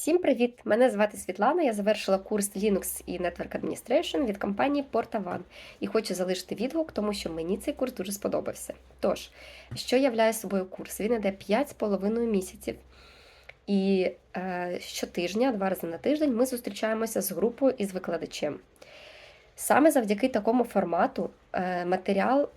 Всім привіт! Мене звати Світлана. Я завершила курс Linux і Network Administration від компанії PortaOne і хочу залишити відгук, тому що мені цей курс дуже сподобався. Тож, що являє собою курс? Він іде 5,5 місяців. І е, щотижня, два рази на тиждень, ми зустрічаємося з групою і з викладачем. Саме завдяки такому формату е, матеріал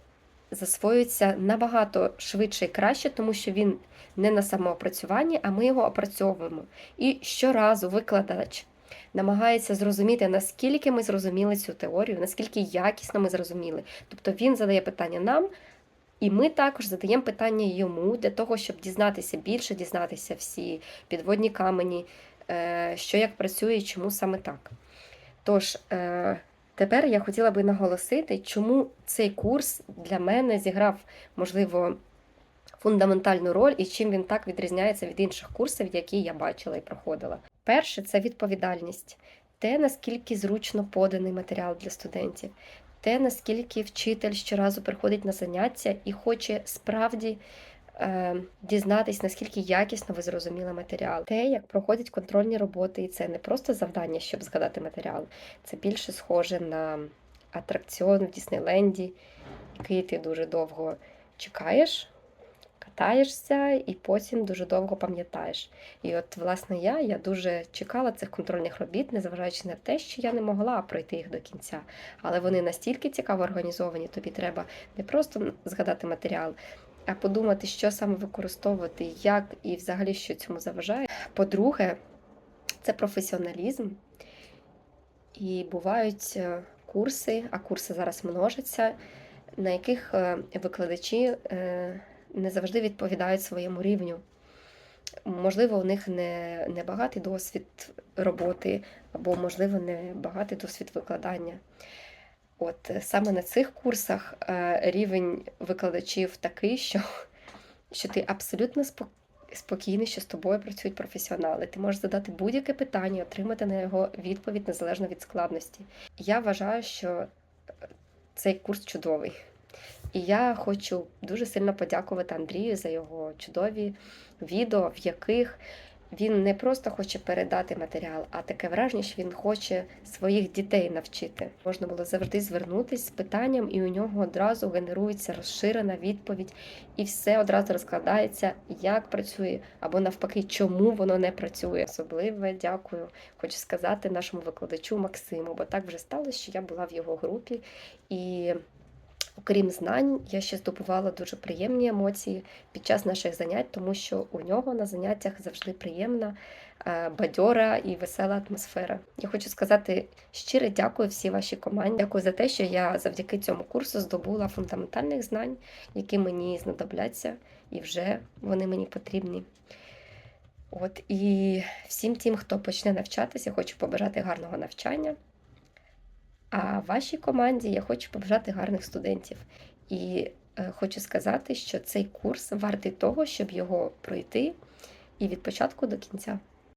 засвоюється набагато швидше і краще, тому що він не на самоопрацюванні, а ми його опрацьовуємо. І щоразу викладач намагається зрозуміти, наскільки ми зрозуміли цю теорію, наскільки якісно ми зрозуміли. Тобто він задає питання нам, і ми також задаємо питання йому для того, щоб дізнатися більше, дізнатися всі підводні камені, е, що як працює і чому саме так. Тож, е, тепер я хотіла би наголосити, чому цей курс для мене зіграв, можливо, фундаментальну роль і чим він так відрізняється від інших курсів, які я бачила і проходила. Перше, це відповідальність, те, наскільки зручно поданий матеріал для студентів, те, наскільки вчитель щоразу приходить на заняття і хоче справді дізнатись, наскільки якісно ви зрозуміли матеріал, те, як проходять контрольні роботи, і це не просто завдання, щоб згадати матеріал, це більше схоже на атракціон в Діснейленді, який ти дуже довго чекаєш катаєшся і потім дуже довго пам'ятаєш. І от, власне, я я дуже чекала цих контрольних робіт, незважаючи на те, що я не могла пройти їх до кінця. Але вони настільки цікаво організовані, тобі треба не просто згадати матеріал, подумати, що саме використовувати, як і взагалі що цьому заважає. По-друге, це професіоналізм. І бувають е, курси, а курси зараз множаться, на яких е, викладачі е, не завжди відповідають своєму рівню. Можливо, у них не, не багатий досвід роботи, або, можливо, не багатий досвід викладання. От саме на цих курсах е, рівень викладачів такий, що, що ти абсолютно спокійний, що з тобою працюють професіонали. Ти можеш задати будь-яке питання, отримати на його відповідь незалежно від складності. Я вважаю, що цей курс чудовий. І я хочу дуже сильно подякувати Андрію за його чудові відео, в яких він не просто хоче передати матеріал, а таке враження, що він хоче своїх дітей навчити. Можна було завжди звернутися з питанням, і у нього одразу генерується розширена відповідь, і все одразу розкладається, як працює, або навпаки, чому воно не працює. Особливе дякую, хочу сказати нашому викладачу Максиму, бо так вже сталося, що я була в його групі і. Окрім знань, я ще здобувала дуже приємні емоції під час наших занять, тому що у нього на заняттях завжди приємна, е, бадьора і весела атмосфера. Я хочу сказати щире дякую всій вашій команді. Дякую за те, що я завдяки цьому курсу здобула фундаментальних знань, які мені знадобляться, і вже вони мені потрібні. От і всім тим, хто почне навчатися, хочу побажати гарного навчання. А вашій команді я хочу побажати гарних студентів. І е, хочу сказати, що цей курс вартий того, щоб його пройти і від початку до кінця.